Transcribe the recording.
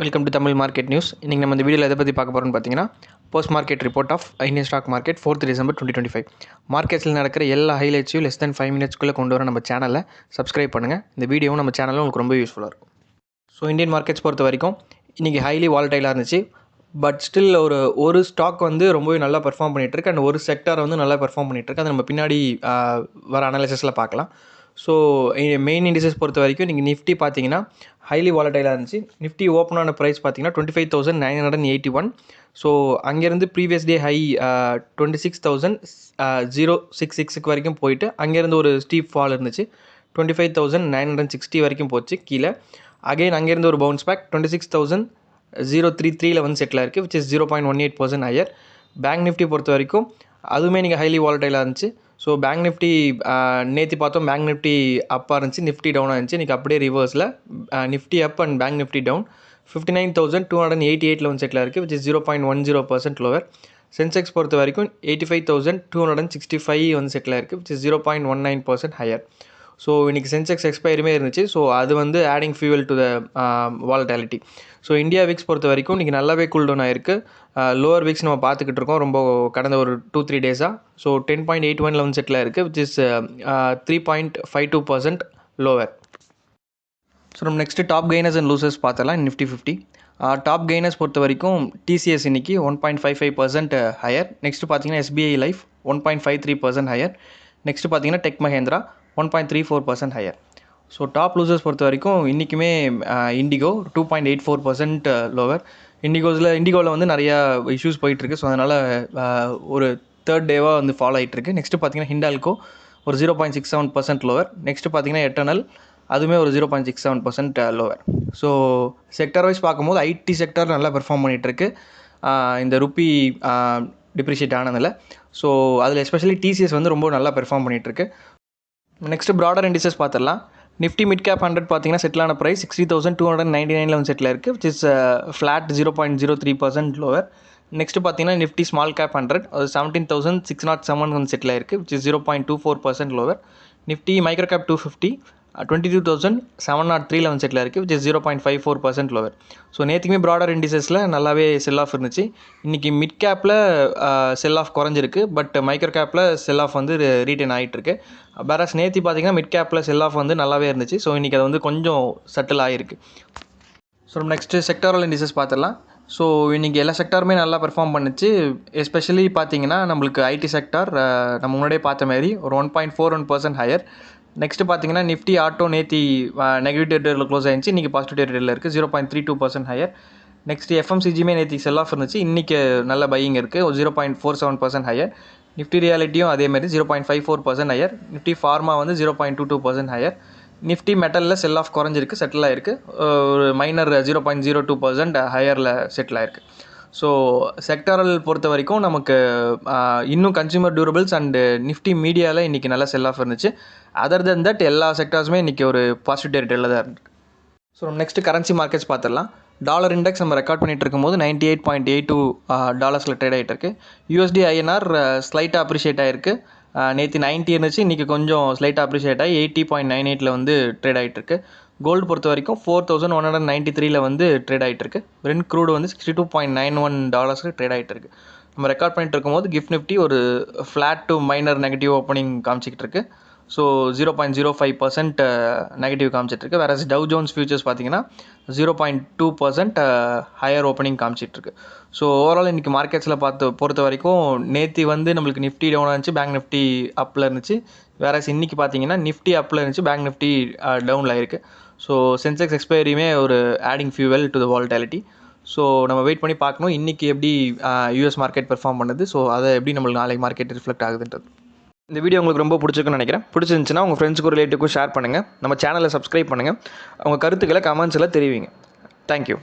Welcome to Tamil market news இன்றைக்கி நம்ம இந்த வீடியோவில் எதை பற்றி பார்க்க போகிறோம்னு பார்த்தீங்கன்னா post market report of Indian stock market fourth December twenty twenty five மார்க்கெட்ஸில் நடக்கிற எல்லா ஹைலைட்ஸையும் லெஸ் தென் ஃபைவ் மினிட்ஸ்க்குள்ளே கொண்டு வர நம்ம சேனலை சப்ஸ்கிரைப் பண்ணுங்கள் இந்த வீடியோவும் நம்ம சேனலும் உங்களுக்கு ரொம்ப யூஸ்ஃபுல்லாக இருக்கும். ஸோ இந்தியன் மார்க்கெட்ஸ் பொறுத்த வரைக்கும் இன்றைக்கி ஹைலி வால்டைலாக இருந்துச்சு. பட் ஸ்டில் ஒரு ஒரு ஸ்டாக் வந்து ரொம்பவே நல்லா பெர்ஃபார்ம் பண்ணிகிட்ருக்கு அண்ட் ஒரு செக்டார் வந்து நல்லா பெர்ஃபார்ம் பண்ணிகிட்ருக்கு அதை நம்ம பின்னாடி வர அனாலிசிஸில் பார்க்கலாம். ஸோ மெயின் இண்டிசஸ் பொறுத்த வரைக்கும் நீங்கள் நிஃப்டி பார்த்தீங்கன்னா ஹைலி வாலட்டைலாக இருந்துச்சு. நிஃப்டி ஓப்பன் ஆன ப்ரைஸ் பார்த்தீங்கன்னா twenty five thousand nine hundred eighty one so அங்கேருந்து previous day high twenty six thousand zero six சிக்ஸுக்கு வரைக்கும் போயிட்டு அங்கேருந்து ஒரு ஸ்டீப் ஃபால் இருந்துச்சு. Twenty five thousand nine hundred sixty வரைக்கும் போச்சு கீழே. அகைன் அங்கேருந்து ஒரு bounce back twenty six thousand zero three த்ரீல வந்து செட்டில் இருக்குது which is zero point one eight percent higher bank Nifty பொறுத்த வரைக்கும் அதுவுமே நீங்கள் ஹைலி வாலடைலாக இருந்துச்சு. ஸோ பேங்க் நிஃப்டி நேற்று பார்த்தோம் பேங்க் நிஃப்டி அப்பாக இருந்துச்சு நிஃப்டி டவுனாக இருந்துச்சு. இன்றைக்கி அப்படியே ரிவர்ஸில் Nifty up and bank Nifty down fifty nine thousand two hundred eighty எயிட்டில் வந்து செட்டில் இருக்குது which is zero point one zero percent lower Sensex பொறுத்த வரைக்கும் eighty five thousand two hundred and sixty five வந்து செட்டில் இருக்குது which is zero point one nine percent higher so இன்றைக்கி Sensex எக்ஸ்பைரியுமே இருந்துச்சு. ஸோ அது வந்து adding fuel to the volatility so India VIX பொறுத்த வரைக்கும் இன்றைக்கி நல்லாவே கூல் டவுன் ஆயிருக்கு. லோவர் வீக்ஸ் நம்ம பார்த்துக்கிட்டு இருக்கோம். ரொம்ப கடந்த ஒரு டூ த்ரீ டேஸாக so ten point eight one eleven settle இருக்குது which is three point five two percent lower so நம்ம next top gainers and losers பார்த்தலாம் நிஃப்டி ஃபிஃப்டி டாப் கெய்னர்ஸ் பொறுத்த வரைக்கும் டிசிஎஸ் இன்னைக்கு one point five five percent higher next பார்த்தீங்கன்னா SBI Life one point five three percent higher next பார்த்தீங்கன்னா Tech Mahindra one point three four percent higher so top losers பொறுத்த வரைக்கும் இன்றைக்குமே IndiGo two point eight four percent lower இண்டிகோஸில் இண்டிகோவில் வந்து நிறையா issues போயிட்டுருக்கு. So அதனால் ஒரு தேர்ட் டேவாக வந்து ஃபாலோ ஆகிட்டுருக்கு நெக்ஸ்ட்டு பார்த்தீங்கன்னா ஹிண்டால்கோ ஒரு zero point six seven percent lower next பார்த்தீங்கன்னா எட்டர்னல் அதுவுமே ஒரு zero point six seven percent lower so sector wise பார்க்கும்போது ஐடி செக்டர் நல்லா பெர்ஃபார்ம் பண்ணிகிட்ருக்கு இந்த ருப்பி டிப்ரிஷியேட் ஆனதில். ஸோ அதில் எஸ்பெஷலி டிசிஎஸ் வந்து ரொம்ப நல்லா பெர்ஃபார்ம் பண்ணிகிட்ருக்கு நெக்ஸ்ட் ப்ராடர் இண்டிசஸ் பார்த்துடலாம். நிஃப்டி மிட் கேப் ஹண்ட்ரட் பார்த்தீங்கன்னா செட்டிலான price sixty thousand two hundred ninety நைனில் வந்து செட்டில் இருக்குது which is flat zero point zero three percent lower next பார்த்தீங்கன்னா நிஃப்டி ஸ்மால் கேப் ஹண்ட்ரட் அது seventeen thousand six nought seven வந்து settle ஆயிருக்கு which is zero point two four percent lower Nifty micro cap two fifty twenty two thousand seven nought three eleven settle இருக்குது which is zero point five four percent lower so நேற்றுக்குமே broader இண்டிசஸில் நல்லாவே sell off இருந்துச்சு. இன்றைக்கி mid கேப்பில் sell off குறைஞ்சிருக்கு but micro கேப்பில் sell off வந்து retain ஆகிட்டுருக்கு வேறஸ் நேற்று பார்த்தீங்கன்னா மிட் கேப்பில் செல் ஆஃப் வந்து நல்லாவே இருந்துச்சு. ஸோ இன்றைக்கி அது வந்து கொஞ்சம் செட்டில் ஆகிருக்கு ஸோ நம்ம நெக்ஸ்ட்டு செக்டாரல் இண்டிசஸ் பார்த்துடலாம் ஸோ இன்றைக்கி எல்லா செக்டாருமே நல்லா பெர்ஃபார்ம் பண்ணுச்சு. எஸ்பெஷலி பார்த்தீங்கன்னா நம்மளுக்கு ஐடி செக்டார் uh, நம்ம முன்னாடியே பார்த்த மாதிரி ஒரு one point four one percent higher next பார்த்தீங்கன்னா நிஃப்டி ஆட்டோ நேத்தி நெகட்டிவ் டெரிட்டரியில் க்ளோஸ் ஆயிருந்துச்சு. இன்றைக்கி பாசிட்டிவ் டெரிட்டரியில் இருக்குது zero point three two percent higher next எஃப்எம்சிஜியுமே நேற்று செல் ஆஃப் இருந்துச்சு. இன்றைக்கி நல்ல பையிங் இருக்குது ஒரு zero point four seven percent higher Nifty ரியாலிட்டியும் அதேமாதிரி zero point five four percent higher Nifty pharma வந்து zero point two two percent higher Nifty மெட்டலில் sell off குறைஞ்சிருக்கு settle ஆயிருக்கு. ஒரு minor zero point zero two percent ஹையரில் settle ஆயிருக்கு. So sectoral பொறுத்த வரைக்கும் நமக்கு இன்னும் கன்சியூமர் டியூரபிள்ஸ் அண்டு நிஃப்டி மீடியாவில் இன்றைக்கி நல்லா செல் ஆஃப் இருந்துச்சு. அதர் தென் தட் எல்லா செக்டார்ஸுமே இன்றைக்கி ஒரு பாசிட்டிவ் டேரிட்டில் தான் இருக்குது ஸோ நம்ம நெக்ஸ்ட் கரன்சி மார்க்கெட்ஸ் பார்த்துடலாம். டாலர் இண்டெக்ஸ் நம்ம ரெக்கார்ட் பண்ணிட்டு இருக்கும்போது ninety eight point eight two டாலர்ஸில் trade ஆகிட்டு இருக்கு. யூஎஸ்டி ஐஎன்ஆர் ஸ்லைட்டாக அப்ரிஷியேட் ஆகிருக்கு நேற்று நைன்ட்டி இருந்துச்சு. இன்றைக்கி கொஞ்சம் ஸ்லைட்டாக அப்ரிஷியேட் ஆகி எயிட்டி பாயிண்ட் நைன் எயிட்டில் வந்து ட்ரேட் ஆகிட்டுருக்கு கோல்டு பொறுத்த வரைக்கும் four thousand one hundred ninety த்ரீல வந்து ட்ரேட் ஆகிட்டு இருக்கு ரெண்ட் க்ரூடு வந்து sixty two point nine one டாலர்ஸ்க்கு trade ஆகிட்டு இருக்கு நம்ம ரெக்கார்ட் பண்ணிட்டு இருக்கும்போது கிஃப்ட் நிஃப்டி ஒரு flat to minor negative opening காமிச்சிக்கிட்டு இருக்கு so zero point zero five percent negative காமிச்சிட்ருக்கு. வேறு டவ் ஜோன்ஸ் ஃபியூச்சர்ஸ் பார்த்தீங்கன்னா zero point two percent higher opening காமிச்சிட்ருக்கு. So overall இன்றைக்கி மார்க்கெட்ஸில் பார்த்து பொறுத்த வரைக்கும் நேற்று வந்து நம்மளுக்கு நிஃப்டி டவுனாக இருந்துச்சு பேங்க் நிஃப்டி அப்பில் இருந்துச்சு. வேறு இன்றைக்கி பார்த்தீங்கன்னா நிஃப்டி அப்பில் இருந்துச்சு பேங்க் நிஃப்டி டவுனில் இருக்குது ஸோ சென்செக்ஸ் எக்ஸ்பைரியுமே ஒரு adding fuel to the volatility so நம்ம வெயிட் பண்ணி பார்க்கணும் இன்றைக்கி எப்படி யூஎஸ் மார்க்கெட் பெர்ஃபார்ம் பண்ணுது. ஸோ அதை எப்படி நம்மளுக்கு நாளைக்கு மார்க்கெட் ரிஃப்ளெக்ட் ஆகுதுன்றது. இந்த வீடியோ உங்களுக்கு ரொம்ப பிடிச்சிருக்குன்னு நினைக்கிறேன். பிடிச்சிருந்துச்சுன்னா உங்கள் ஃப்ரெண்ட்ஸுக்கும் ரிலேட்டிவ்க்கும் ஷேர் பண்ணுங்கள் நம்ம சேனலை சப்ஸ்கிரைப் பண்ணுங்கள் உங்கள் கருத்துக்களை கமெண்ட்ஸில் தெரிவிங்க. தேங்க்யூ